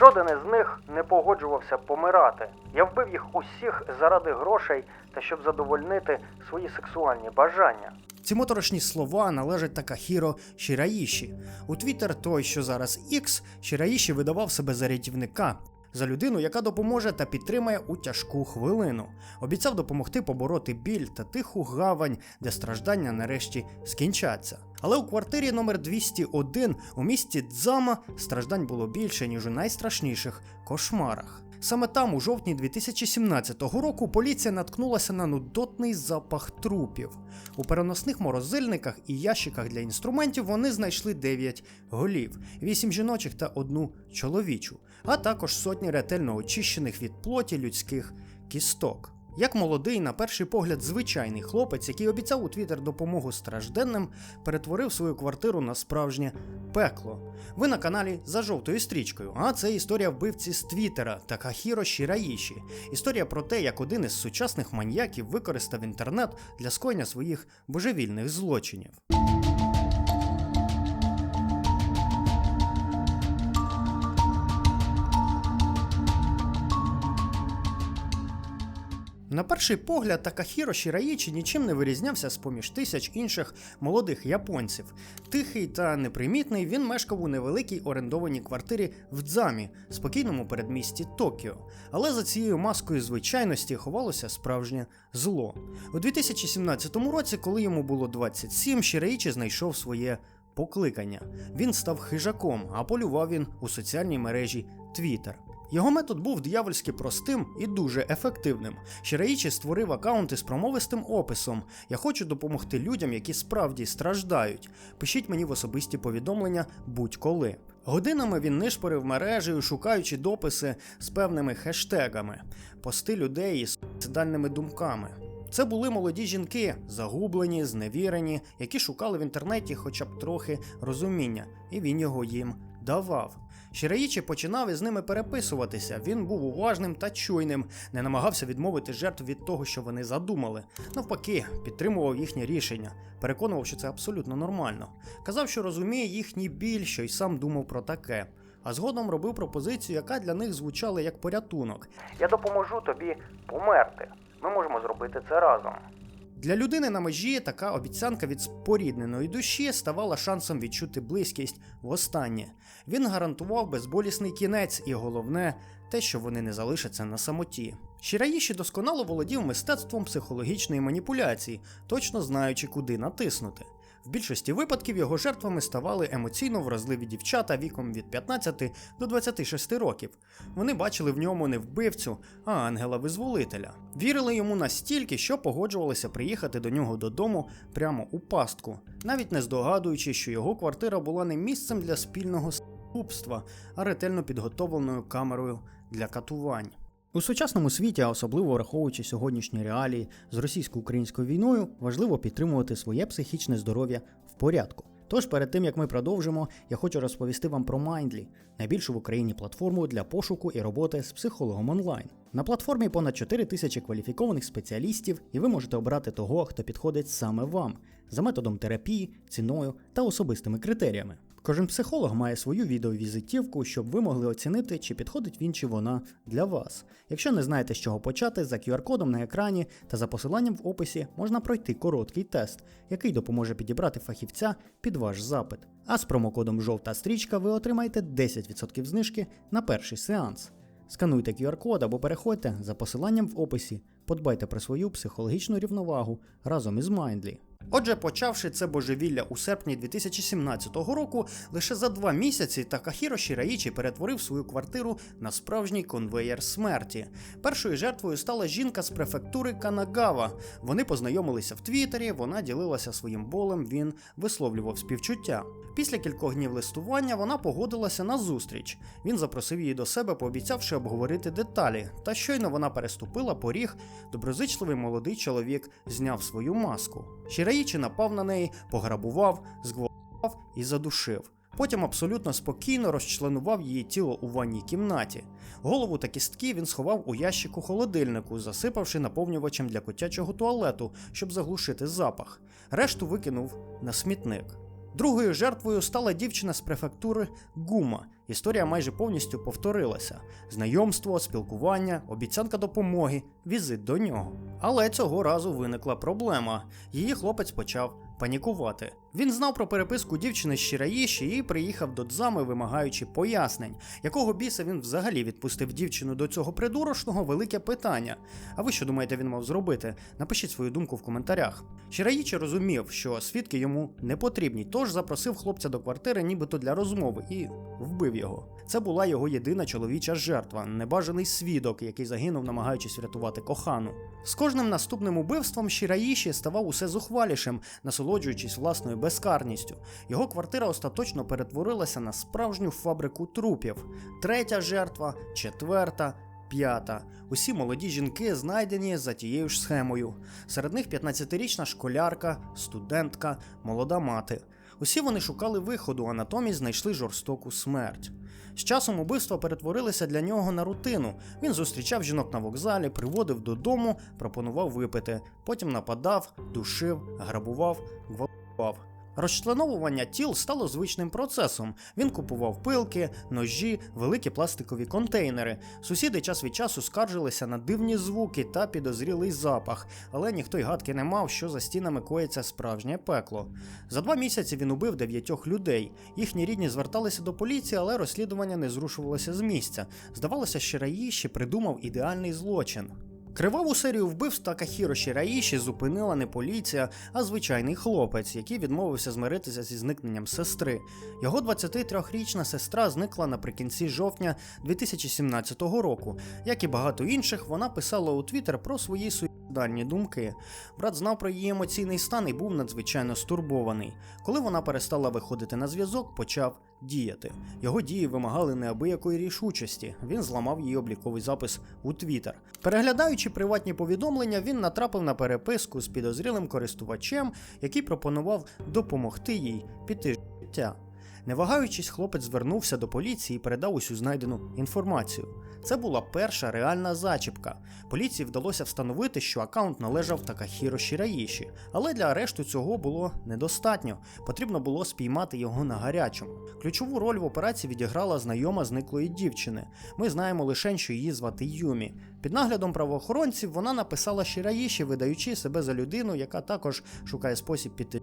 Жоден із них не погоджувався помирати. Я вбив їх усіх заради грошей та щоб задовольнити свої сексуальні бажання. Ці моторошні слова належать Такахіро Шіраїші. У Твіттер той, що зараз X, Шіраїші видавав себе за рятівника, за людину, яка допоможе та підтримає у тяжку хвилину. Обіцяв допомогти побороти біль та тиху гавань, де страждання нарешті скінчаться. Але у квартирі номер 201 у місті Дзама страждань було більше, ніж у найстрашніших кошмарах. Саме там, у жовтні 2017 року, поліція наткнулася на нудотний запах трупів. У переносних морозильниках і ящиках для інструментів вони знайшли 9 голів, 8 жіночих та одну чоловічу, а також сотні ретельно очищених від плоті людських кісток. Як молодий, на перший погляд, звичайний хлопець, який обіцяв у Твіттер допомогу стражденним, перетворив свою квартиру на справжнє пекло. Ви на каналі за жовтою стрічкою. А це історія вбивці з Твіттера Такахіро Шіраїші. Історія про те, як один із сучасних маньяків використав інтернет для скоєння своїх божевільних злочинів. На перший погляд, Такахіро Шіраїчі нічим не вирізнявся з поміж тисяч інших молодих японців. Тихий та непримітний він мешкав у невеликій орендованій квартирі в Дзамі, спокійному передмісті Токіо. Але за цією маскою звичайності ховалося справжнє зло. У 2017 році, коли йому було 27, Шіраїчі знайшов своє покликання. Він став хижаком, а полював він у соціальній мережі Twitter. Його метод був диявольськи простим і дуже ефективним. Шираїчі створив аккаунт із промовистим описом: Я хочу допомогти людям, які справді страждають. Пишіть мені в особисті повідомлення будь-коли. Годинами він нишпорив мережею, шукаючи дописи з певними хештегами, пости людей із суїцидальними думками. Це були молоді жінки, загублені, зневірені, які шукали в інтернеті хоча б трохи розуміння, і він його їм давав. Шираїчі починав із ними переписуватися. Він був уважним та чуйним, не намагався відмовити жертв від того, що вони задумали. Навпаки, підтримував їхнє рішення, переконував, що це абсолютно нормально. Казав, що розуміє їхній біль, що й сам думав про таке. А згодом робив пропозицію, яка для них звучала як порятунок. Я допоможу тобі померти. Ми можемо зробити це разом. Для людини на межі така обіцянка від спорідненої душі ставала шансом відчути близькість востаннє. Він гарантував безболісний кінець, і головне те, що вони не залишаться на самоті. Шіраїші досконало володів мистецтвом психологічної маніпуляції, точно знаючи, куди натиснути. В більшості випадків його жертвами ставали емоційно вразливі дівчата віком від 15 до 26 років. Вони бачили в ньому не вбивцю, а ангела-визволителя. Вірили йому настільки, що погоджувалися приїхати до нього додому прямо у пастку, навіть не здогадуючи, що його квартира була не місцем для спільного скупства, а ретельно підготовленою камерою для катувань. У сучасному світі, а особливо враховуючи сьогоднішні реалії з російсько-українською війною, важливо підтримувати своє психічне здоров'я в порядку. Тож перед тим як ми продовжимо, я хочу розповісти вам про Mindly, найбільшу в Україні платформу для пошуку і роботи з психологом онлайн. На платформі понад 4 тисячі кваліфікованих спеціалістів, і ви можете обрати того, хто підходить саме вам, за методом терапії, ціною та особистими критеріями. Кожен психолог має свою відеовізитівку, щоб ви могли оцінити, чи підходить він чи вона для вас. Якщо не знаєте, з чого почати, за QR-кодом на екрані та за посиланням в описі можна пройти короткий тест, який допоможе підібрати фахівця під ваш запит. А з промокодом Жовта стрічка ви отримаєте 10% знижки на перший сеанс. Скануйте QR-код або переходьте за посиланням в описі. Подбайте про свою психологічну рівновагу разом із Mindly. Отже, почавши це божевілля у серпні 2017 року, лише за два місяці Такахіро Шіраїчі перетворив свою квартиру на справжній конвеєр смерті. Першою жертвою стала жінка з префектури Канагава. Вони познайомилися в Твіттері, вона ділилася своїм болем, він висловлював співчуття. Після кількох днів листування вона погодилася на зустріч. Він запросив її до себе, пообіцявши обговорити деталі. Та щойно вона переступила поріг, доброзичливий молодий чоловік зняв свою маску. Шіраїчі напав на неї, пограбував, зґвалтував і задушив. Потім абсолютно спокійно розчленував її тіло у ванній кімнаті. Голову та кістки він сховав у ящику холодильнику, засипавши наповнювачем для котячого туалету, щоб заглушити запах. Решту викинув на смітник. Другою жертвою стала дівчина з префектури Гума, Історія майже повністю повторилася: знайомство, спілкування, обіцянка допомоги, візит до нього. Але цього разу виникла проблема. Її хлопець почав панікувати. Він знав про переписку дівчини з Шираїші і приїхав до Дзами, вимагаючи пояснень, якого біса він взагалі відпустив дівчину до цього придурочного велике питання. А ви що думаєте, він мав зробити? Напишіть свою думку в коментарях. Шираїчі розумів, що свідки йому не потрібні, тож запросив хлопця до квартири, нібито для розмови, і вбив його. Це була його єдина чоловіча жертва, небажаний свідок, який загинув, намагаючись врятувати кохану. З кожним наступним убивством Шираїші ставав усе зухвалішим, насолоджуючись власною безкарністю. Його квартира остаточно перетворилася на справжню фабрику трупів. Третя жертва, четверта. П'ята. Усі молоді жінки знайдені за тією ж схемою. Серед них 15-річна школярка, студентка, молода мати. Усі вони шукали виходу, а натомість знайшли жорстоку смерть. З часом убивства перетворилися для нього на рутину. Він зустрічав жінок на вокзалі, приводив додому, пропонував випити, потім нападав, душив, грабував, гвалтував. Розчленовування тіл стало звичним процесом. Він купував пилки, ножі, великі пластикові контейнери. Сусіди час від часу скаржилися на дивні звуки та підозрілий запах, але ніхто й гадки не мав, що за стінами коїться справжнє пекло. За два місяці він убив дев'ятьох людей. Їхні рідні зверталися до поліції, але розслідування не зрушувалося з місця. Здавалося, що Раїші придумав ідеальний злочин. Криваву серію вбивств Такахіро Шіраїші зупинила не поліція, а звичайний хлопець, який відмовився змиритися зі зникненням сестри. Його 23-річна сестра зникла наприкінці жовтня 2017 року. Як і багато інших, вона писала у Твіттер про свої суїцидальні думки. Брат знав про її емоційний стан і був надзвичайно стурбований. Коли вона перестала виходити на зв'язок, почав діяти. Його дії вимагали неабиякої рішучості. Він зламав її обліковий запис у Твіттер. Переглядаючи приватні повідомлення, він натрапив на переписку з підозрілим користувачем, який пропонував допомогти їй піти життя. Не вагаючись, хлопець звернувся до поліції і передав усю знайдену інформацію. Це була перша реальна зачіпка. Поліції вдалося встановити, що аккаунт належав Такахіро Шіраїші, але для арешту цього було недостатньо. Потрібно було спіймати його на гарячому. Ключову роль в операції відіграла знайома зниклої дівчини. Ми знаємо лише, що її звати Юмі. Під наглядом правоохоронців вона написала Шіраїші, видаючи себе за людину, яка також шукає спосіб піти.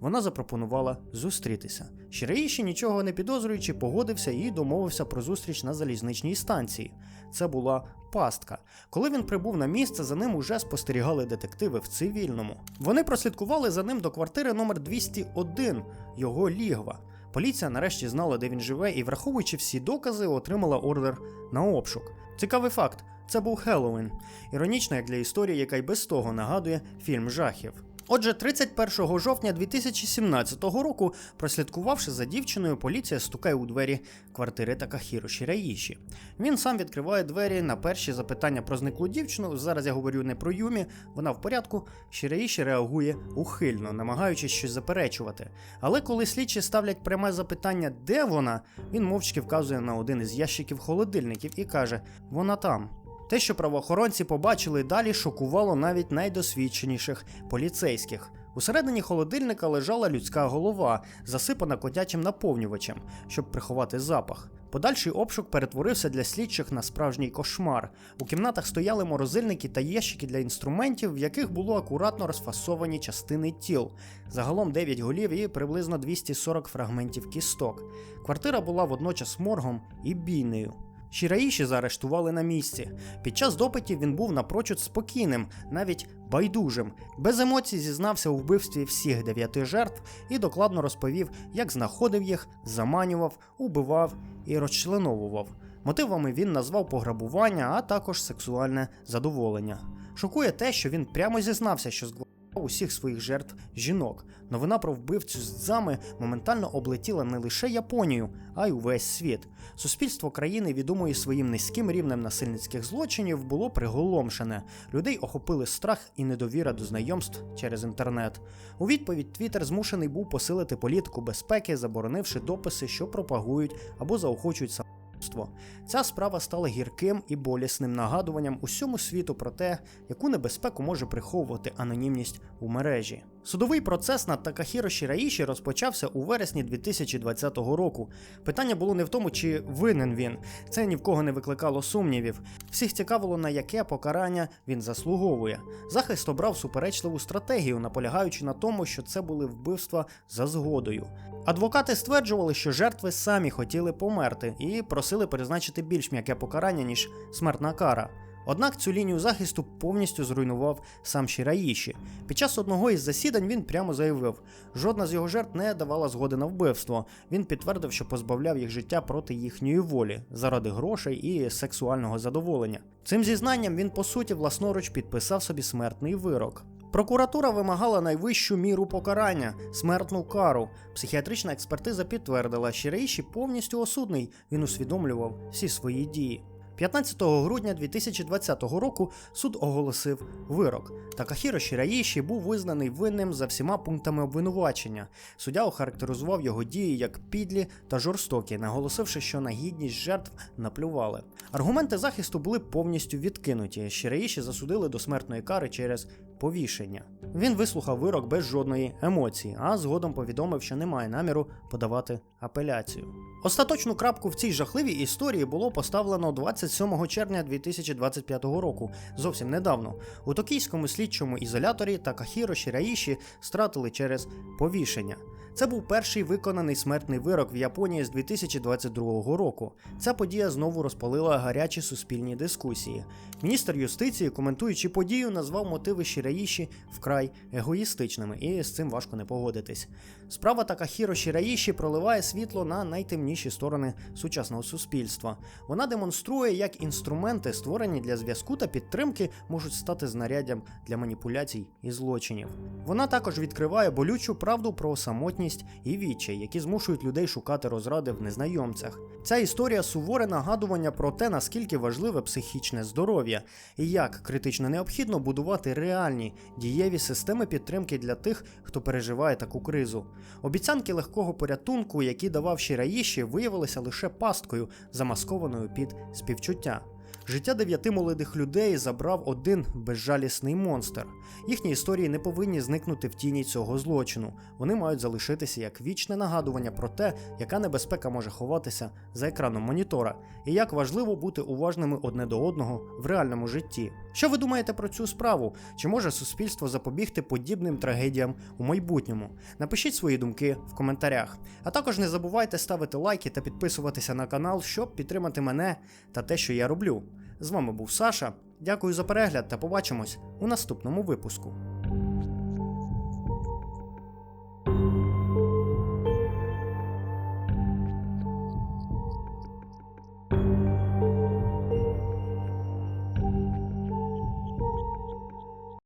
Вона запропонувала зустрітися. Шіраїші, нічого не підозрюючи, погодився і домовився про зустріч на залізничній станції. Це була пастка. Коли він прибув на місце, за ним уже спостерігали детективи в цивільному. Вони прослідкували за ним до квартири номер 201, його лігва. Поліція нарешті знала, де він живе, і, враховуючи всі докази, отримала ордер на обшук. Цікавий факт: це був Хеллоуін. Іронічно, як для історії, яка й без того нагадує фільм жахів. Отже, 31 жовтня 2017 року, прослідкувавши за дівчиною, поліція стукає у двері квартири Такахіро Шіраїші. Він сам відкриває двері на перші запитання про зниклу дівчину. Зараз я говорю не про Юмі, вона в порядку. Шіраїші реагує ухильно, намагаючись щось заперечувати. Але коли слідчі ставлять пряме запитання, де вона, він мовчки вказує на один із ящиків холодильників і каже: Вона там. Те, що правоохоронці побачили далі, шокувало навіть найдосвідченіших поліцейських. Усередині холодильника лежала людська голова, засипана котячим наповнювачем, щоб приховати запах. Подальший обшук перетворився для слідчих на справжній кошмар. У кімнатах стояли морозильники та ящики для інструментів, в яких було акуратно розфасовані частини тіл. Загалом 9 голів і приблизно 240 фрагментів кісток. Квартира була водночас моргом і бійнею. Шіраїші заарештували на місці. Під час допитів він був напрочуд спокійним, навіть байдужим. Без емоцій зізнався у вбивстві всіх дев'яти жертв і докладно розповів, як знаходив їх, заманював, убивав і розчленовував. Мотивами він назвав пограбування, а також сексуальне задоволення. Шокує те, що він прямо зізнався, що зґвалтував усіх своїх жертв жінок. Новина про вбивцю з Дзами моментально облетіла не лише Японію, а й увесь світ. Суспільство країни, відомої своїм низьким рівнем насильницьких злочинів, було приголомшене. Людей охопили страх і недовіра до знайомств через інтернет. У відповідь Твіттер змушений був посилити політику безпеки, заборонивши дописи, що пропагують або заохочують самогубство. Ця справа стала гірким і болісним нагадуванням усьому світу про те, яку небезпеку може приховувати анонімність у мережі. Судовий процес над Такахіро Шіраїші розпочався у вересні 2020 року. Питання було не в тому, чи винен він. Це ні в кого не викликало сумнівів. Всіх цікавило, на яке покарання він заслуговує. Захист обрав суперечливу стратегію, наполягаючи на тому, що це були вбивства за згодою. Адвокати стверджували, що жертви самі хотіли померти і просили призначити більш м'яке покарання, ніж смертна кара. Однак цю лінію захисту повністю зруйнував сам Шіраїші. Під час одного із засідань він прямо заявив, жодна з його жертв не давала згоди на вбивство. Він підтвердив, що позбавляв їх життя проти їхньої волі, заради грошей і сексуального задоволення. Цим зізнанням він по суті власноруч підписав собі смертний вирок. Прокуратура вимагала найвищу міру покарання смертну кару. Психіатрична експертиза підтвердила, що Рейші повністю осудний. Він усвідомлював всі свої дії. 15 грудня 2020 року суд оголосив вирок. Такахіро Шіраїші був визнаний винним за всіма пунктами обвинувачення. Суддя охарактеризував його дії як підлі та жорстокі, наголосивши, що на гідність жертв наплювали. Аргументи захисту були повністю відкинуті. Шіраїші засудили до смертної кари через повішення. Він вислухав вирок без жодної емоції, а згодом повідомив, що не має наміру подавати апеляцію. Остаточну крапку в цій жахливій історії було поставлено 27 червня 2025 року, зовсім недавно. У токійському слідчому ізоляторі Такахіро Шіраїші стратили через повішення. Це був перший виконаний смертний вирок в Японії з 2022 року. Ця подія знову розпалила гарячі суспільні дискусії. Міністр юстиції, коментуючи подію, назвав мотиви Шіраїші вкрай егоїстичними, і з цим важко не погодитись. Справа Такахіро Шіраїші проливає світло на найтемніші сторони сучасного суспільства. Вона демонструє, як інструменти, створені для зв'язку та підтримки, можуть стати знаряддям для маніпуляцій і злочинів. Вона також відкриває болючу правду про самотність і відчай, які змушують людей шукати розради в незнайомцях. Ця історія суворе нагадування про те, наскільки важливе психічне здоров'я і як критично необхідно будувати реальні дієві системи підтримки для тих, хто переживає таку кризу. Обіцянки легкого порятунку, які давав Шіраїші, виявилися лише пасткою, замаскованою під співчуття. Життя дев'яти молодих людей забрав один безжалісний монстр. Їхні історії не повинні зникнути в тіні цього злочину. Вони мають залишитися як вічне нагадування про те, яка небезпека може ховатися за екраном монітора, і як важливо бути уважними одне до одного в реальному житті. Що ви думаєте про цю справу? Чи може суспільство запобігти подібним трагедіям у майбутньому? Напишіть свої думки в коментарях. А також не забувайте ставити лайки та підписуватися на канал, щоб підтримати мене та те, що я роблю. З вами був Саша. Дякую за перегляд та побачимось у наступному випуску.